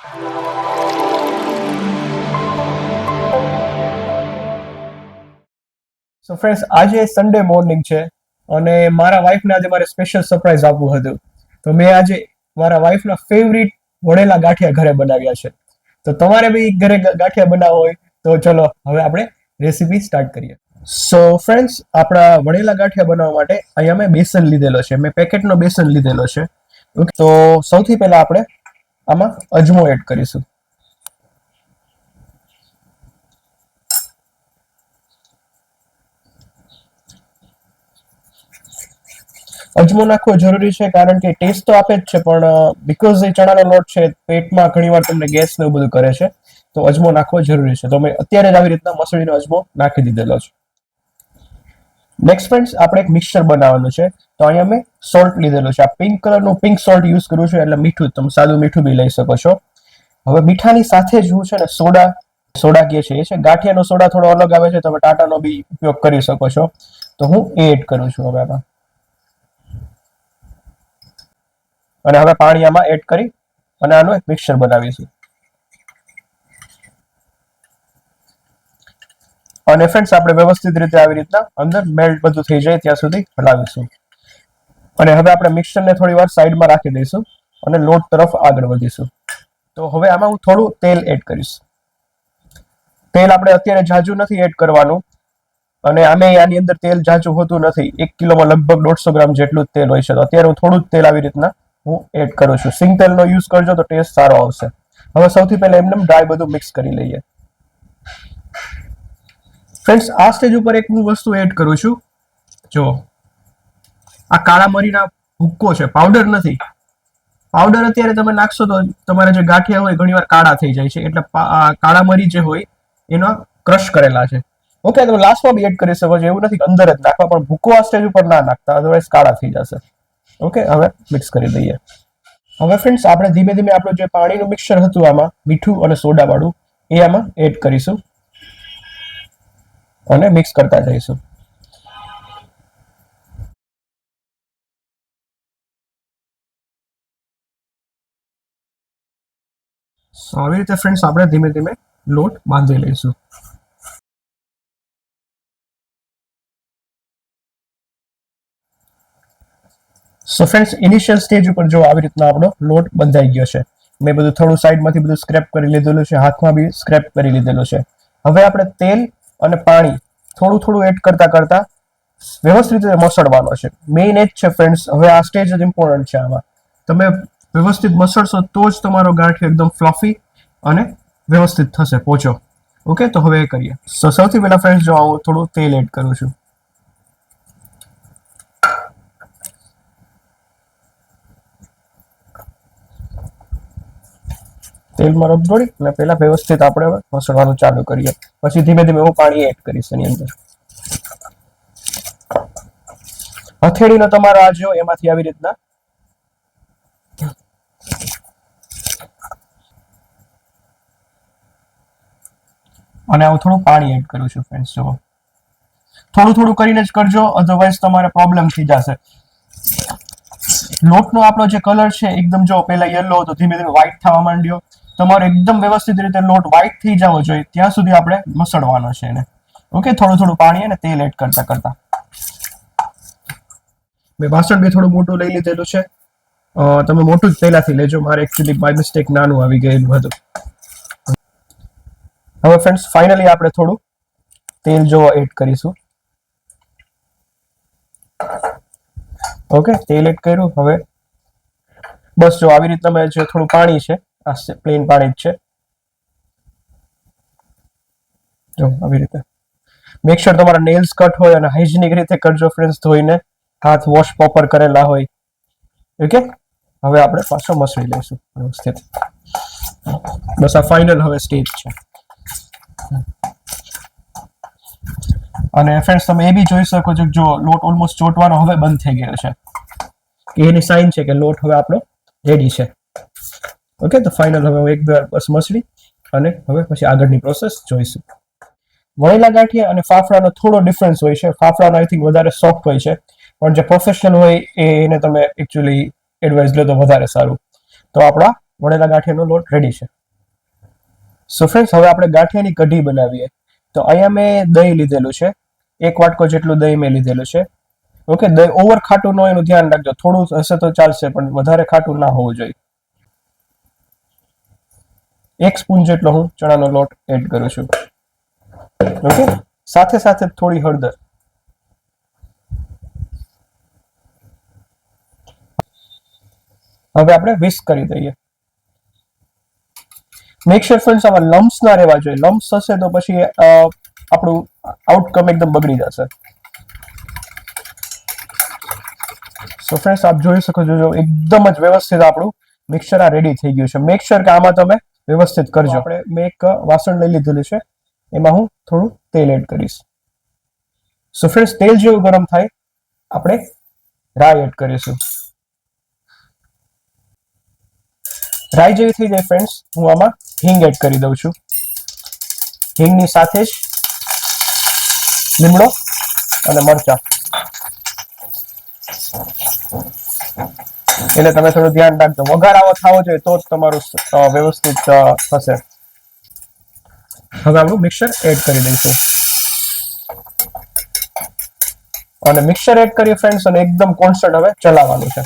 સો friends આજે Sunday morning છે અને મારા વાઈફને આજે મારે સ્પેશિયલ સરપ્રાઈઝ આપવું હતું. તો મેં આજે મારા વાઈફના ફેવરિટ વણેલા ગાંઠિયા ઘરે બનાવ્યા છે. તો તમારે બી ઘરે ગાંઠિયા બનાવવા હોય તો ચલો હવે આપણે રેસીપી સ્ટાર્ટ કરીએ. સો ફ્રેન્ડ્સ આપણા વણેલા ગાંઠિયા બનાવવા માટે અહીંયા મેં બેસન લીધેલો છે. મેં પેકેટનો બેસન લીધેલો છે. તો સૌથી પહેલા આપણે આમાં અજમો એડ કરીશું. અજમો નાખવો જરૂરી છે કારણ કે ટેસ્ટ તો આપે જ છે, પણ બીકોઝ એ ચણાનો લોટ છે, પેટમાં ઘણીવાર તમને ગેસ ને એવું બધું કરે છે, તો અજમો નાખવો જરૂરી છે. તો મેં અત્યારે જ આવી રીતના મસળીનો અજમો નાખી દીધેલો છે. નેક્સ્ટ ફ્રેન્ડ્સ આપણે એક મિક્સચર બનાવવાનું છે. તો અહીંયા મેં સોલ્ટ લીધેલું છે. આ પિંક કલરનું પિંક સોલ્ટ યુઝ કરું છું એટલે મીઠું, તમે સાદું મીઠું બી લઈ શકો છો. હવે મીઠાની સાથે જ હું છે ને સોડા સોડા કહે છે, એ છે. ગાંઠિયાનો સોડા થોડો અલગ આવે છે, તમે ટાટાનો બી ઉપયોગ કરી શકો છો. તો હું એ એડ કરું છું હવે આમાં. અને હવે પાણી આમાં એડ કરી અને આનું એક મિક્સર બનાવીશું અને ફ્રેન્ડ્સ આપણે વ્યવસ્થિત રીતે આવી રીતના અંદર મેલ્ટ બધું થઈ જાય ત્યાં સુધી હલાવીશું. અને હવે આપણે મિક્સરને થોડી વાર સાઈડમાં રાખી દઈશું અને લોટ તરફ આગળ વધીશું. તો હવે આમાં હું થોડું તેલ એડ કરીશ. તેલ આપણે અત્યારે જાજુ નથી એડ કરવાનું અને આમે આની અંદર તેલ જાજુ હોતું નથી. એક કિલોમાં લગભગ દોઢસો ગ્રામ જેટલું જ તેલ હોય છે. તો અત્યારે હું થોડું તેલ આવી રીતના હું એડ કરું છું. સિંગ તેલનો યુઝ કરજો તો ટેસ્ટ સારો આવશે. હવે સૌથી પહેલા એમને ડ્રાય બધું મિક્સ કરી લઈએ. ફ્રેન્ડ્સ આ સ્ટેજ ઉપર એક હું વસ્તુ એડ કરું છું. જો આ કાળા મરીના ભૂક્કો છે પાવડર નથી. પાવડર અત્યારે તમે નાખશો તો તમારા જે ગાંઠિયા હોય ઘણીવાર કાળા થઈ જાય છે. એટલે કાળા મરી જે હોય એનો ક્રશ કરેલા છે. ઓકે તમે લાસ્ટમાં બી એડ કરી શકો છો. એવું નથી અંદર જ નાખવા, પણ ભૂકો આ સ્ટેજ ઉપર ના નાખતા. અધરવાઇઝ કાળા થઈ જશે. ઓકે હવે મિક્સ કરી દઈએ. હવે ફ્રેન્ડ્સ આપણે ધીમે ધીમે આપણું જે પાણીનું મિક્સર હતું આમાં, મીઠું અને સોડાવાળું, એ આમાં એડ કરીશું અને મિક્સ કરતા જઈશું. આવી રીતે ફ્રેન્ડ્સ આપણે ધીમે ધીમે લોટ બાંધી લઈશું. સો ફ્રેન્ડ્સ ઇનિશિયલ સ્ટેજ ઉપર જો આવી રીતના આપણો લોટ બંધાઈ ગયો છે, મેં બધું થોડું સાઈડમાંથી બધું સ્ક્રેપ કરી લીધેલું છે, હાથમાં બી સ્ક્રેપ કરી લીધેલું છે. હવે આપણે તેલ અને પાણી થોડું થોડું એડ કરતા કરતા વ્યવસ્થિત રીતે મસળવાનો છે. મેઇન એ જ છે ફ્રેન્ડ્સ હવે આ સ્ટેજ જ ઇમ્પોર્ટન્ટ છે આમાં. તમે વ્યવસ્થિત મસળશો તો જ તમારો ગાંઠિયો એકદમ ફ્લફી અને વ્યવસ્થિત થશે. પોચો ઓકે તો હવે કરીએ. સો સૌથી પહેલા ફ્રેન્ડ્સ જો હું થોડું તેલ એડ કરું છું. તેલમાં રગદોડી અને પહેલા વ્યવસ્થિત આપણે મસળવાનું ચાલુ કરીએ. પછી ધીમે ધીમે હું પાણી એડ કરીશ એની અંદર. હથેળીનો તમારો આ જો એમાંથી આવી રીતના અને હું થોડું પાણી એડ કરું છું ફ્રેન્ડ્સ જો થોડું થોડું કરીને જ કરજો અધરવાઇઝ તમારે પ્રોબ્લેમ થઈ જશે. લોટનો આપણો જે કલર છે, એકદમ જો પહેલા યલો હતો, ધીમે ધીમે વ્હાઇટ થવા માંડ્યો. તમારો એકદમ વ્યવસ્થિત રીતે લોટ વ્હાઇટ થઈ જવો જોઈએ, ત્યાં સુધી આપણે મસળવાનો છે એને. ઓકે થોડું થોડું પાણી અને તેલ એડ કરતા કરતા. મેં વાસણ બી થોડું મોટું લઈ લીધેલું છે. તમે મોટું જ પહેલાંથી લેજો. મારે એકચ્યુઅલી બાય મિસ્ટેક નાનું આવી ગયેલું હતું. હવે ફ્રેન્ડ્સ ફાઇનલી આપણે થોડું તેલ જોવા એડ કરીશું. ઓકે તેલ એડ કર્યું. હવે બસ જો આવી રીતના મેં જે થોડું પાણી છે, આ પ્લેન પાણી જ છે. જો આવી રીતે. મેક શ્યોર તમારા નેલ્સ કટ હોય અને હાઇજિનિક રીતે કરજો ફ્રેન્ડ્સ ધોઈને. હાથ વોશ પ્રોપર કરેલા હોય. ઓકે હવે આપણે પાછો મસળી લઈશું વ્યવસ્થિત. બસ આ ફાઇનલ હવે સ્ટેજ છે. અને ફ્રેન્ડ્સ તમે એ બી જોઈ શકો છો જો લોટ ઓલમોસ્ટ ચોટવાનો હવે બંધ થઈ ગયો છે. એની સાઇન છે કે લોટ હવે આપણો રેડી છે. ઓકે તો ફાઇનલ હવે હું એક બે બસ મસળી અને હવે પછી આગળની પ્રોસેસ જોઈશું. વણેલા ગાંઠિયા અને ફાફડાનો થોડો ડિફરન્સ હોય છે. ફાફડાનો આઈ થિંક વધારે સોફ્ટ હોય છે. પણ જે પ્રોફેશનલ હોય એને તમે એકચ્યુઅલી એડવાઇસ લો તો વધારે સારું. તો આપણા વણેલા ગાંઠિયાનો લોટ રેડી છે. સો ફ્રેન્ડ્સ હવે આપણે ગાંઠિયાની કઢી બનાવીએ. તો અહીંયા મેં દહીં લીધેલું છે. એક વાટકો જેટલું દહીં મેં લીધેલું છે. ઓકે દહીં ઓવર ખાટું ન હોય એનું ધ્યાન રાખજો. થોડું હશે તો ચાલશે, પણ વધારે ખાટું ના હોવું જોઈએ. એક સ્પૂન જેટલો હું ચણાનો લોટ એડ કરું છું. ઓકે સાથે સાથે થોડી હળદર. હવે આપણે વિસ્ક કરી દઈએ. મેક શ્યોર ફ્રેન્ડ્સ આમાં લમ્સ ના રહેવા જોઈએ. લમ્સ હશે તો પછી આપણું આઉટકમ એકદમ બગડી જશે. સો ફ્રેન્ડ્સ આપ જોઈ શકો છો જો એકદમ જ વ્યવસ્થિત આપણું મિક્સર આ રેડી થઈ ગયું છે. મેક શ્યોર કે આમાં તમે વ્યવસ્થિત કરજો. આપણે મેં એક વાસણ લઈ લીધેલું છે. એમાં હું થોડું તેલ એડ કરીશ. સો ફ્રેન્ડ્સ તેલ જેવું ગરમ થાય આપણે રાઈ એડ કરીશું. રાઈ જેવી થઈ જાય ફ્રેન્ડ્સ હું આમાં હિંગ એડ કરી દઉં છું. હિંગની સાથે જ લીમડો અને મરચા. એટલે તમે થોડું ધ્યાન રાખજો. વઘાર આવો થવો જોઈએ તો જ તમારું વ્યવસ્થિત થશે. હવે આપણું મિક્સર એડ કરી દઈશું. અને મિક્સર એડ કરીએ ફ્રેન્ડ્સ અને એકદમ કોન્સ્ટન્ટ હવે ચલાવવાનું છે.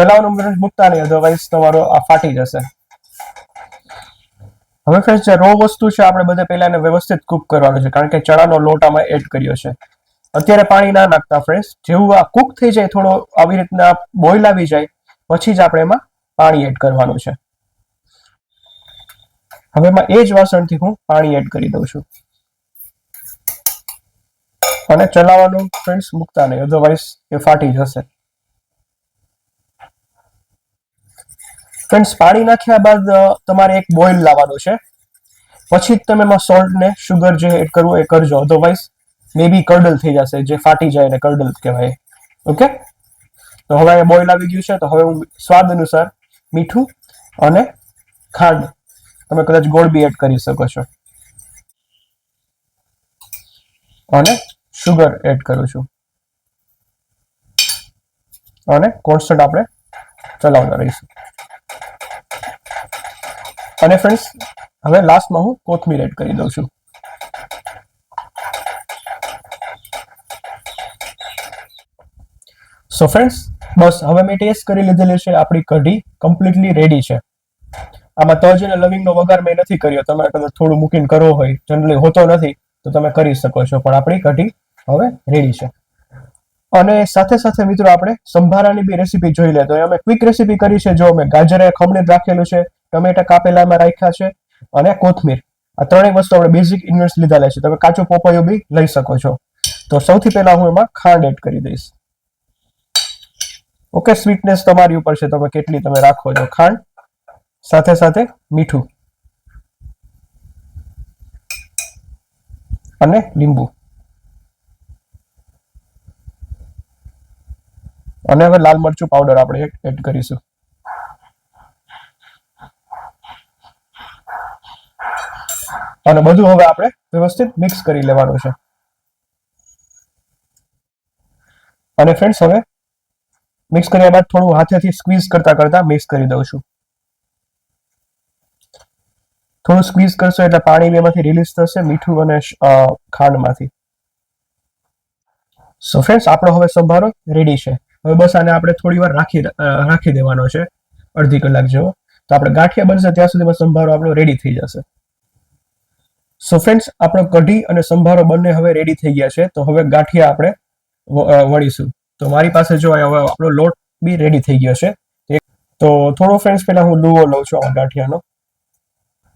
ચલાવવાનું બ્રશ મૂકતા નહીં અધરવાઇઝ તમારો આ ફાટી જશે. હવે ફ્રેન્ડ જે રો વસ્તુ છે, આપણે બધે પહેલા એને વ્યવસ્થિત કૂક કરવાનું છે, કારણ કે ચણાનો લોટ આમાં એડ કર્યો છે. અત્યારે પાણી ના નાખતા ફ્રેન્ડ જેવું આ કૂક થઈ જાય, થોડો આવી રીતના બોઇલ આવી જાય, પછી જ આપણે એમાં પાણી એડ કરવાનું છે. હવે એમાં એ જ વાસણથી હું પાણી એડ કરી દઉં છું. અને ચલાવવાનું ફ્રેન્ડ્સ મૂકતા નહીં અધરવાઇઝ એ ફાટી જશે. ફ્રેન્ડ્સ પાણી નાખ્યા બાદ તમારે એક બોઇલ લાવવાનો છે. પછી જ તમે એમાં સોલ્ટ ને શુગર જે એડ કરવું એ કરજો. અધરવાઇઝ મે બી કર્ડલ થઈ જશે, જે ફાટી જાય ને કર્ડલ કહેવાય. ઓકે તો હવે બોઇલ આવી ગયું છે, તો હવે હું સ્વાદ અનુસાર મીઠું અને ખાંડ તમે કદાચ ગોળ બી એડ કરી શકો છો. અને શુગર એડ કરું છું. અને કોન્સ્ટન્ટ આપણે ચલાવતા રહીશું. અને ફ્રેન્ડ્સ હવે લાસ્ટમાં હું કોથમીર એડ કરી દઉં છું. સો ફ્રેન્ડ્સ બસ, હવે મેં ટેસ્ટ કરી લીધેલી છે, આપણી કઢી કમ્પ્લીટલી રેડી છે. આમાં તજ અને લવિંગનો વઘાર મેં નથી કર્યો. તમે કદાચ થોડું મૂકીને કરવો હોય જનરલી હોતો નથી, તો તમે કરી શકો છો, પણ આપણી કઢી હવે રેડી છે. અને સાથે સાથે મિત્રો, આપણે સંભારાની બી રેસીપી જોઈ લે, તો અમે ક્વિક રેસીપી કરી છે, જો અમે ગાજરે, ખમણી રાખેલું છે ટમેટા કાપેલા એમાં રાખ્યા છે અને કોથમીર. આ ત્રણેય વસ્તુ આપણે બેઝિક ઇન્ગ્રેડિયન્ટ્સ લીધા છે. તમે કાચું પોપાયો બી લઈ શકો છો. તો સૌથી પહેલા હું એમાં ખાંડ એડ કરી દઈશ. ઓકે સ્વીટનેસ તમારી ઉપર છે. તમે કેટલી તમે રાખો છો ખાંડ. સાથે સાથે મીઠું. અને લીંબુ. અને હવે લાલ મરચું પાવડર આપણે એડ કરીશું. અને બધું હવે આપણે વ્યવસ્થિત મિક્સ કરી લેવાનું છે. અને ફ્રેન્ડ્સ હવે મિક્સ કર્યા બાદ થોડું હાથેથી સ્ક્વીઝ કરતા કરતા મિક્સ કરી દઉં છું. થોડું સ્ક્વીઝ કરશો એટલે પાણી એમાંથી રિલીઝ થશે, મીઠું અને ખાંડમાંથી. સો ફ્રેન્ડ્સ આપણો હવે સંભારો રેડી છે. હવે બસ આને આપણે થોડી વાર રાખી રાખી દેવાનો છે. અડધી કલાક જેવો. તો આપણે ગાંઠિયા બનશે, ત્યાં સુધીમાં સંભારો આપણો રેડી થઈ જશે. સો ફ્રેન્ડ્સ આપણો કઢી અને સંભારો બંને હવે રેડી થઈ ગયા છે. તો હવે ગાંઠિયા આપણે વળીશું. તો મારી પાસે જો હવે આપણો લોટ બી રેડી થઈ ગયો છે. તો થોડો ફ્રેન્ડ્સ પહેલા હું લુવો લઉં છું આ ગાંઠિયાનો.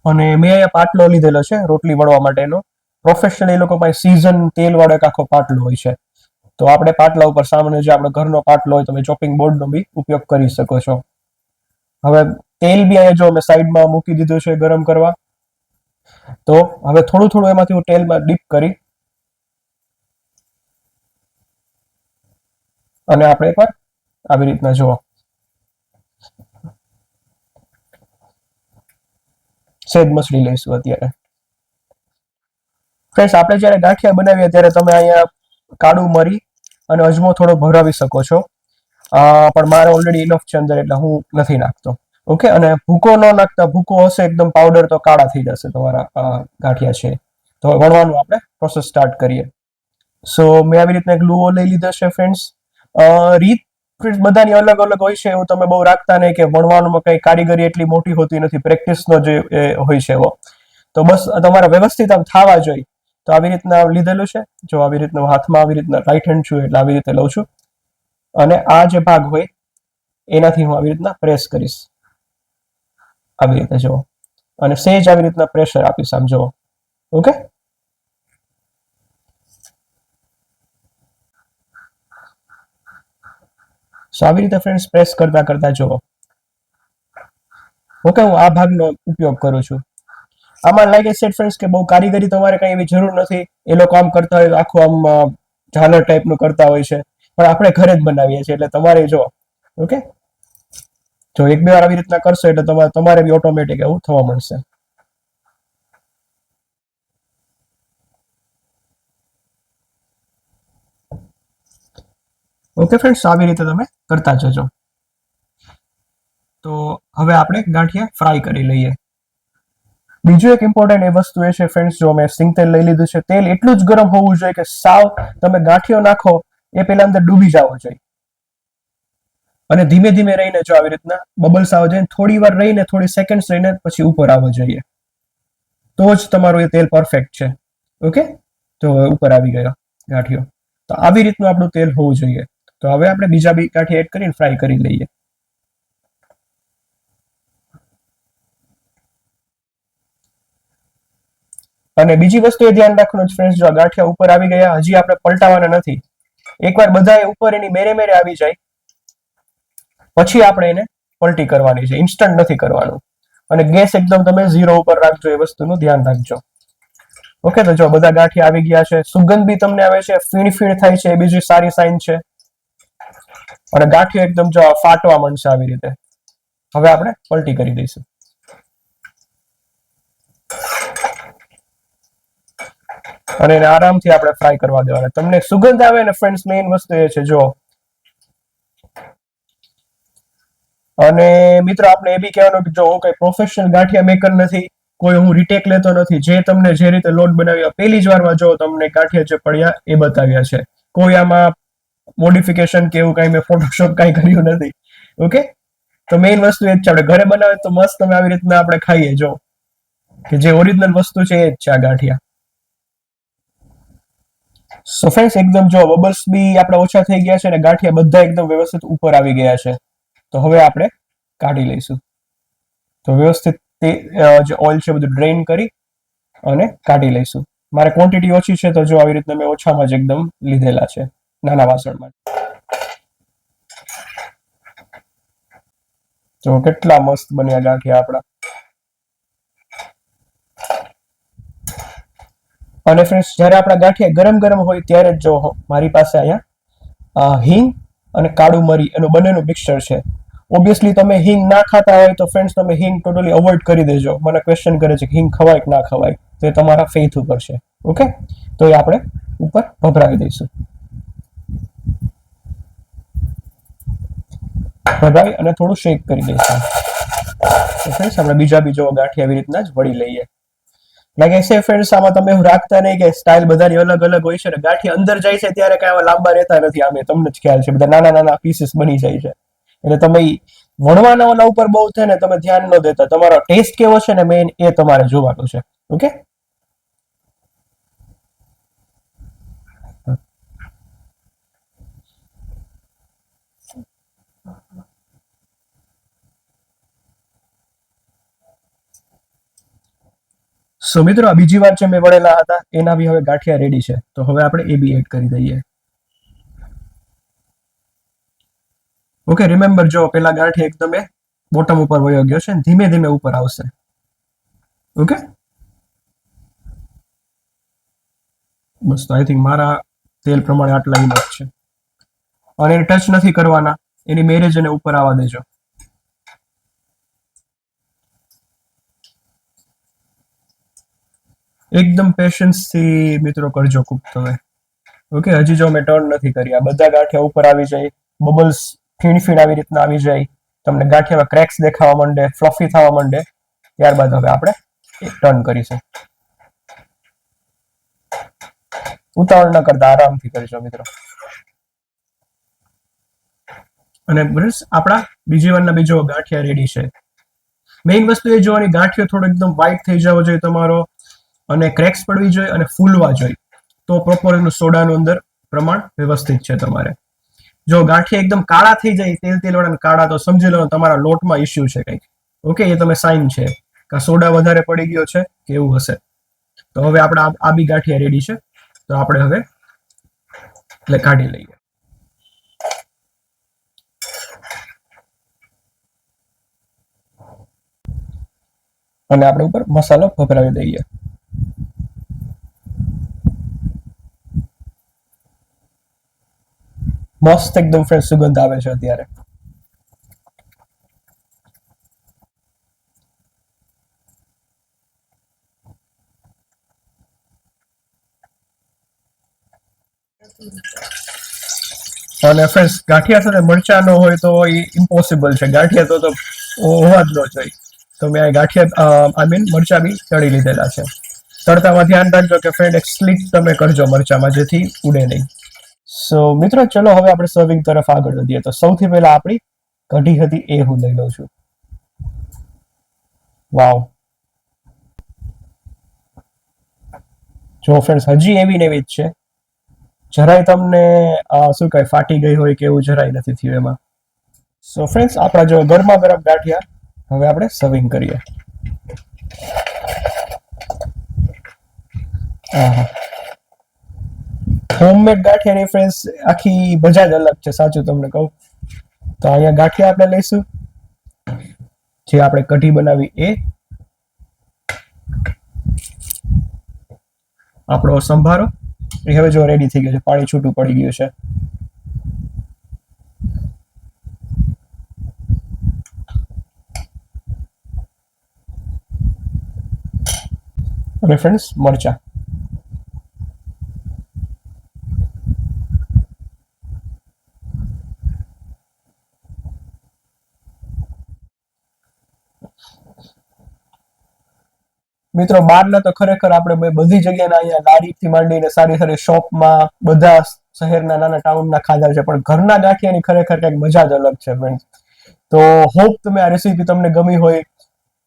અને મેં અહીંયા પાટલો લીધેલો છે, રોટલી વળવા માટેનો. પ્રોફેશનલ એ લોકો પાસે સીઝન તેલ વાળો એક આખો પાટલો હોય છે. તો આપણે પાટલા ઉપર સામાન્ય જે આપણો ઘરનો પાટલો હોય, તમે ચોપિંગ બોર્ડનો બી ઉપયોગ કરી શકો છો. હવે તેલ બી અહીંયા જો મેં સાઈડમાં મૂકી દીધું છે ગરમ કરવા તો હવે થોડું થોડું એમાંથી હું તેલમાં ડીપ કરી અને આપણે એકવાર આવી રીતના જુઓ. સેજ મસળી લઈશું અત્યારે. ફ્રેન્ડ્સ આપણે જ્યારે ગાંઠિયા બનાવીએ ત્યારે તમે અહીંયા કાળું મરી અને અજમો થોડો ભરાવી શકો છો. પણ મારે ઓલરેડી ઇનફ છે અંદર એટલે હું નથી નાખતો. ઓકે અને ભૂકો ન નાખતા ભૂકો હશે એકદમ પાવડર તો કાળા થઈ જશે તમારા ગાંઠિયા છે. તો વણવાનું આપણે પ્રોસેસ સ્ટાર્ટ કરીએ. સો મેં આવી રીતના એક લુઓ લઈ લીધો છે ફ્રેન્ડ્સ રીત બધાની અલગ અલગ હોય છે, એવું તમે બહુ રાખતા નહીં કે ભણવામાં કઈ કારીગરી એટલી મોટી હોતી નથી, પ્રેક્ટિસનો જે હોય છે એવો. તો બસ, તમારે વ્યવસ્થિત આમ થવા જોઈએ. તો આવી રીતના લીધેલું છે. જો આવી રીતના હાથમાં આવી રીતના રાઈટ હેન્ડ છું એટલે આવી રીતે લઉં છું. અને આ જે ભાગ હોય, એનાથી હું આવી રીતના પ્રેસ કરીશ. આવી રીતે જુઓ. અને સેજ આવી રીતના પ્રેશર આપીશ આમ જુઓ. ઓકે સો આવી રીતે ફ્રેન્ડ્સ પ્રેસ કરતા કરતા જુઓ. ઓકે હું આ ભાગનો ઉપયોગ કરું છું. આમાં લાઈક એ સેટ ફ્રેન્ડ્સ કે બહુ કારીગરી તમારે કઈ એવી જરૂર નથી. એ લોકો આમ કરતા હોય, આખું આમ ઝાલર ટાઈપનું કરતા હોય છે. પણ આપણે ઘરે જ બનાવીએ છીએ, એટલે તમારે જો ઓકે જો એક બે વાર આવી રીતના કરશો એટલે તમારે તમારે બી ઓટોમેટિક એવું થવા મળશે ઓકે ફ્રેન્ડ્સ આવી રીતે તમે કરતા જજો. તો હવે આપણે ગાંઠિયા ફ્રાય કરી લઈએ. બીજું એક ઇમ્પોર્ટન્ટ એ વસ્તુ એ છે ફ્રેન્ડ્સ જો મેં સિંગ તેલ લઈ લીધું છે, તેલ એટલું જ ગરમ હોવું જોઈએ કે સાવ તમે ગાંઠિયો નાખો, એ પહેલા અંદર ડૂબી જવો જોઈએ. અને ધીમે ધીમે રહીને જો આવી રીતના બબલ્સ આવે છે, થોડી વાર રહીને, થોડી સેકન્ડ્સ રહીને પછી ઉપર આવવો જોઈએ. તો જ તમારું એ તેલ પરફેક્ટ છે. ઓકે? તો ઉપર આવી ગયો ગાંઠિયો. તો આવી રીતનું આપણું તેલ હોવું જોઈએ. તો હવે આપણે બીજા બી ગાંઠિયા એડ કરીને ફ્રાય કરી લઈએ. અને બીજી વસ્તુ એ ધ્યાન રાખવાનું છે ફ્રેન્ડ્સ જો ગાંઠિયા ઉપર આવી ગયા, હજી આપણે પલટાવાના નથી. એકવાર બધા ઉપર એની મેરે મેરે આવી જાય પછી આપણે એને પલટી કરવાની છે. ઇન્સ્ટન્ટ નથી કરવાનું. અને ગેસ એકદમ તમે ઝીરો ઉપર રાખજો એ વસ્તુનું ધ્યાન રાખજો. ઓકે તો જો બધા ગાંઠિયા આવી ગયા છે. સુગંધ બી તમને આવે છે ફીણ ફીણ થાય છે, એ બીજી સારી સાઇન છે. અને ગાંઠિયો એકદમ જો ફાટવા માંડશે આવી રીતે. હવે આપણે પલટી કરી દઈશું. અને એને આરામથી આપણે ફ્રાય કરવા દેવાના. તમને સુગંધ આવે ને ફ્રેન્ડ્સ મેઇન વસ્તુ એ છે, જો અને મિત્રો આપણે એ બી કહેવાનું કે જો હું કઈ પ્રોફેશનલ ગાંઠિયા મેકર નથી, કોઈ હું રીટેક લેતો નથી, જે તમને જે રીતે લોટ બનાવ્યા, પહેલી જ વારમાં જો તમને ગાંઠિયા જે પડ્યા, એ બતાવ્યા છે. કોઈ આમાં મોડિફિકેશન કે એવું કઈ મેં ફોટોશોપ કઈ કર્યું નથી. ઓકે તો મેઇન વસ્તુ એ જ છે. આપણે ઘરે બનાવે તો મસ્ત તમે આવી રીતના આપણે ખાઈએ, જો. કે જે ઓરિજિનલ વસ્તુ છે એ જ છે આ ગાંઠિયા. સો ફ્રેન્ડ્સ એકદમ જો બબલ્સ બી આપણે ઓછા થઈ ગયા છે અને ગાંઠિયા બધા એકદમ વ્યવસ્થિત ઉપર આવી ગયા છે. તો હવે આપણે કાઢી લઈશું. તો વ્યવસ્થિત તે જે ઓઇલ છે બધું ડ્રેઇન કરી અને કાઢી લઈશું. મારે ક્વોન્ટિટી ઓછી છે તો જો આવી રીતના મેં ઓછામાં જ એકદમ લીધેલા છે નાના વાસણમાં જો કેટલા મસ્ત બન્યા ગાંઠિયા આપણા. અને ફ્રેન્ડ્સ જ્યારે આપણા ગાંઠિયા ગરમ ગરમ હોય ત્યારે જ જો મારી પાસે અહીંયા હિંગ અને કાળું મરી એનું બંનેનું મિક્સચર છે. ઓબ્વિયસલી તમે હિંગ ના ખાતા હોય તો ફ્રેન્ડ્સ તમે હિંગ ટોટલી અવોઇડ કરી દેજો. મને ક્વેશ્ચન કરે છે કે હિંગ ખવાય કે ના ખવાય? તો એ તમારા ફેથ ઉપર છે. ઓકે તો એ આપણે ઉપર ભભરાવી દઈશું. ભભરાવી અને થોડું શેક કરી દઈશું. ફ્રેન્ડ્સ આપણે બીજા બીજો ગાંઠી આવી રીતના જ વળી લઈએ. એસે ફ્રેન્ડ્સ આમાં તમે રાખતા નહીં કે સ્ટાઇલ બધાની અલગ અલગ હોય છે ને ગાંઠી અંદર જાય છે ત્યારે કઈ આવા લાંબા રહેતા નથી. આમે તમને જ ખ્યાલ છે, બધા નાના નાના પીસીસ બની જાય છે. એટલે તમે વણવાના ઓલા ઉપર બહુ છે ને તમે ધ્યાન ન દેતા. તમારો ટેસ્ટ કેવો છે ને મેઇન એ તમારે જોવાનું છે. ઓકે સો મિત્રો, આ બીજી વાર જે મેં વળેલા હતા, એના બી હવે ગાંઠિયા રેડી છે. તો હવે આપણે એ બી એડ કરી દઈએ. ઓકે રિમેમ્બર જો પેલા ગાંઠિયા એકદમ એ બોટમ ઉપર વયો ગયો છે ધીમે ધીમે ઉપર આવશે. ઓકે બસ, તો આઈ થિંક મારા તેલ પ્રમાણે આટલા ઇનફ છે. અને એને ટચ નથી કરવાના. એની મેરેજ એને ઉપર આવવા દેજો. એકદમ પેશન્સથી મિત્રો કરજો કુક તમે. ઓકે હજી જો મેં ટર્ન નથી કરી. આ બધા ગાંઠિયા ઉપર આવી જાય બબલ્સ ફીણ ફીણ આવી રીતના આવી જાય. તમને ગાંઠિયામાં ક્રેક્સ દેખાવા માંડે ફ્લફી થવા માંડે. ત્યારબાદ હવે આપણે ટર્ન કરીશું. ઉતાવળ ન કરતા, આરામથી કરીશું મિત્રો. અને બસ આપણા બીજી વારના બીજો ગાંઠિયા રેડી છે. મેઇન વસ્તુ એ જોવાની ગાંઠિયો થોડો એકદમ વ્હાઈટ થઈ જવો જોઈએ તમારો અને ક્રેક્સ પડવી જોઈએ અને ફૂલવા જોઈએ. તો પ્રોપર એનું સોડાનું અંદર પ્રમાણ વ્યવસ્થિત છે તમારે. જો ગાંઠિયા એકદમ કાળા થઈ જાય, તેલ તેલ વાળા કાળા, તો સમજી લો તમારા લોટમાં ઇસ્યુ છે કંઈક. ઓકે એ તમે સાઇન છે કે સોડા વધારે પડી ગયો છે કે એવું હશે. તો હવે આપણે આ બી ગાંઠિયા રેડી છે. તો આપણે હવે એટલે કાઢી લઈએ. અને આપણે ઉપર મસાલો ભભરાવી દઈએ. મસ્ત એકદમ ફ્રેશ સુગંધ આવે છે અત્યારે. અને ફ્રેન્ડ્સ ગાંઠિયા સાથે મરચા ન હોય તો એ ઇમ્પોસિબલ છે. ગાંઠિયા તો તો હોવા જ ન જોઈએ. તો મેં ગાંઠિયા આઈ મીન મરચા બી તળી લીધેલા છે. તળતામાં ધ્યાન રાખજો કે ફ્રેન્ડ એક સ્લીટ તમે કરજો મરચામાં, જેથી ઉડે નહીં. સો મિત્રો, ચલો હવે આપણે સર્વિંગ તરફ આગળ વધીએ. તો સૌથી પહેલા આપણી કઢી હતી એ હું લઈ લઉં છું. વાવ જો ફ્રેન્ડ્સ હજી એવી ને એવી જ છે. જરાય તમને શું કહે ફાટી ગઈ હોય કે એવું જરાય નથી થયું એમાં. સો ફ્રેન્ડ્સ આપણા જો ગરમા ગરમ ગાંઠિયા, હવે આપણે સર્વિંગ કરીએ. હોમમેડ ગાંઠિયાની ફ્રેન્ડ્સ આખી મજા જ અલગ છે, સાચું તમને કહું. તો અહીંયા ગાંઠિયા આપણે લઈશું. જે આપણે કઢી બનાવી એ. આપણો સંભારો. એ હવે જો રેડી થઈ ગયો છે, પાણી છૂટું પડી ગયું છે. અને ફ્રેન્ડ્સ મરચા. મિત્રો, બહારના તો ખરેખર આપણે બધી જગ્યાના અહીંયા લારીથી માંડીને સારી સારી શોપમાં, બધા શહેરના નાના ટાઉનના ખાધા છે, પણ ઘરના ગાંઠિયાની ખરેખર કંઈક મજા જ અલગ છે ફ્રેન્ડ તો હોપ તમે આ રેસીપી તમને ગમી હોય.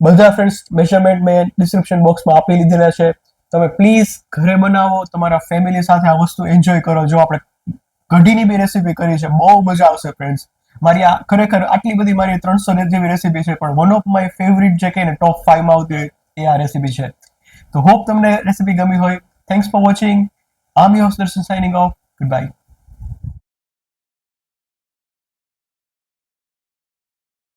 બધા ફ્રેન્ડ્સ મેઝરમેન્ટ મેં ડિસ્ક્રિપ્શન બોક્સમાં આપી લીધેલા છે. તમે પ્લીઝ ઘરે બનાવો, તમારા ફેમિલી સાથે આ વસ્તુ એન્જોય કરો. જો આપણે કઢીની બી રેસીપી કરી છે, બહુ મજા આવશે ફ્રેન્ડ્સ મારી આ ખરેખર આટલી બધી મારી ત્રણસો જેવી રેસીપી છે, પણ વન ઓફ માય ફેવરિટ જે કહીને ટોપ ફાઈવમાં આવતી હોય એ આ રેસીપી છે. તો હોપ તમને રેસીપી ગમી હોય. Thanks for watching I'm your Darshan signing off good bye